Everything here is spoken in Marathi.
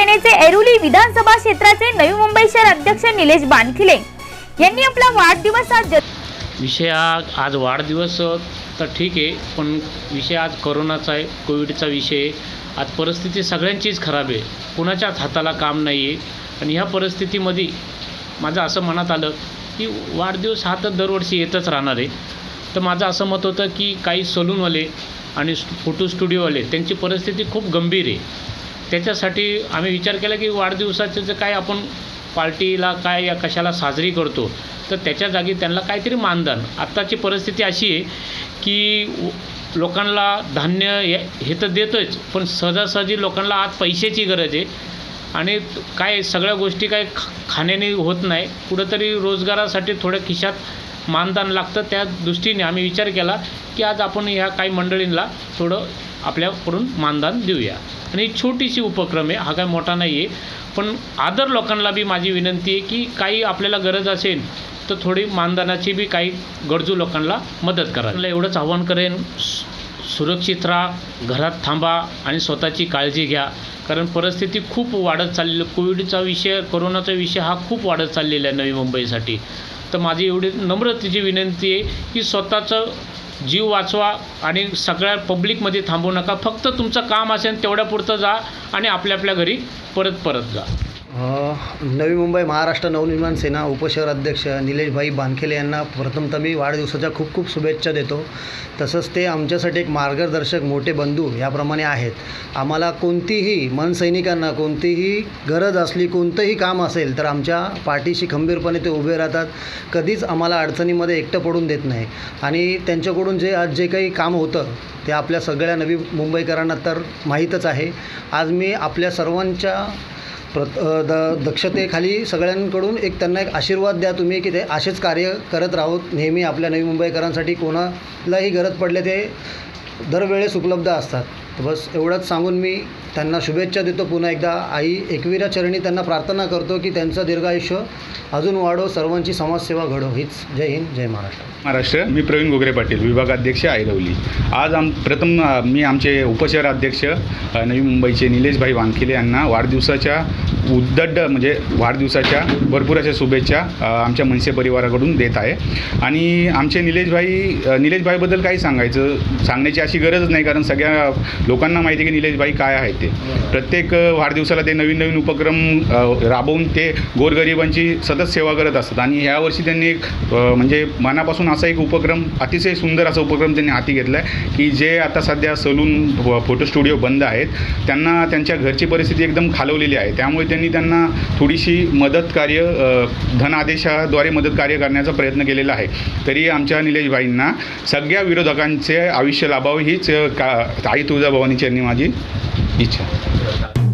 ऐरोली विधानसभा क्षेत्राचे नवी मुंबई शहर अध्यक्ष निलेश बानखिले यांनी आपला वाढदिवस आज विषय आज वाढदिवस तर ठीक आहे पण विषय आज करोनाचा आहे कोविडचा विषय आहे. आज परिस्थिती सगळ्यांचीच खराब आहे. कुणाच्याच हाताला काम नाही आहे आणि ह्या परिस्थितीमध्ये माझं असं मनात आलं की वाढदिवस हा तर दरवर्षी येतच राहणार आहे. तर माझं असं मत होतं की काही सलूनवाले आणि फोटो स्टुडिओवाले त्यांची परिस्थिती खूप गंभीर आहे. त्याच्यासाठी आम्ही विचार केला की वाढदिवसाचं जे काय आपण पार्टीला काय या कशाला साजरी करतो तर त्याच्या जागी त्यांना काहीतरी मानधन. आत्ताची परिस्थिती अशी आहे की लोकांना धान्य हे हे तर देतोच पण सहजासहजी लोकांना आज पैशाची गरज आहे. आणि काय सगळ्या गोष्टी काय खाण्याने होत नाही. कुठंतरी रोजगारासाठी थोड्या खिशात मानधन लागतं. त्या दृष्टीने आम्ही विचार केला की आज आपण ह्या काही मंडळींना थोडं आपल्याकडून मानदान देऊया. आणि छोटीशी उपक्रम आहे हा काय मोठा नाही आहे पण आदर लोकांना बी माझी विनंती आहे की काही आपल्याला गरज असेल तर थोडी मानधनाची बी काही गरजू लोकांना मदत करा. मला एवढंच आव्हान करेन सुरक्षित राहा घरात थांबा आणि स्वतःची काळजी घ्या. कारण परिस्थिती खूप वाढत चाललेली कोविडचा विषय कोरोनाचा विषय हा खूप वाढत चाललेला आहे नवी मुंबईसाठी. तर माझी एवढी नम्रतेची विनंती आहे की स्वतःचं जीव वाचवा आणि सगळ्या पब्लिकमध्ये थांबू नका. फक्त तुमचं काम असेल तेवढ्यापुरतं जा आणि आपल्या आपल्या घरी परत परत जा. नवी मुंबई महाराष्ट्र नवनिर्माण सेना उपशहर अध्यक्ष निलेशभाई बानखेले यांना प्रथमतः मी वाढदिवसाच्या खूप खूप शुभेच्छा देतो. तसंच ते आमच्यासाठी एक मार्गदर्शक मोठे बंधू याप्रमाणे आहेत. आम्हाला कोणतीही मनसैनिकांना कोणतीही गरज असली कोणतंही काम असेल तर आमच्या पाठीशी खंबीरपणे ते उभे राहतात. कधीच आम्हाला अडचणीमध्ये एकटं पडून देत नाही. आणि त्यांच्याकडून जे आज जे काही काम होतं ते आपल्या सगळ्या नवी मुंबईकरांना तर माहीतच आहे. आज मी आपल्या सर्वांच्या प्रत द दक्षतेखाली सगळ्यांकडून एक त्यांना एक आशीर्वाद द्या तुम्ही की ते असेच कार्य करत राहोत. नेहमी आपल्या नवी मुंबईकरांसाठी कोणालाही गरज पडले ते दरवेळेस उपलब्ध असतात. तर बस एवढंच सांगून मी त्यांना शुभेच्छा देतो. पुन्हा एकदा आई एकविरा चरणी त्यांना प्रार्थना करतो की त्यांचं दीर्घायुष्य अजून वाढो सर्वांची समाजसेवा घडो. हीच जय हिंद जय महाराष्ट्र. महाराष्ट्र मी प्रवीण गोगरे पाटील विभागाध्यक्ष आयरवली आज आम प्रथम मी आमचे उपशहर अध्यक्ष नवी मुंबईचे निलेशभाई वानखिले यांना वाढदिवसाच्या उद्दड म्हणजे वाढदिवसाच्या भरपूर अशा शुभेच्छा आमच्या मनसे परिवाराकडून देत आहे. आणि आमचे निलेशभाई निलेशभाईबद्दल काही सांगायचं सांगण्याची अशी गरजच नाही कारण सगळ्या लोकांना माहिती आहे की निलेशबाई काय आहे ते. प्रत्येक वाढदिवसाला ते नवीन नवीन उपक्रम राबवून ते गोरगरिबांची सतत सेवा करत असतात. आणि ह्यावर्षी त्यांनी एक म्हणजे मनापासून असा एक उपक्रम अतिशय सुंदर असा उपक्रम त्यांनी हाती घेतला आहे की जे आता सध्या सलून फोटो स्टुडिओ बंद आहेत. त्यांना त्यांच्या घरची परिस्थिती एकदम खालवलेली आहे. त्यामुळे त्यांनी त्यांना थोडीशी मदत कार्य धनादेशाद्वारे मदत कार्य करण्याचा प्रयत्न केलेला आहे. तरी आमच्या निलेशबाईंना सगळ्या विरोधकांचे आयुष्य लाभावं हीच का का आई तुळजाभवानी चरणी माझी इच्छा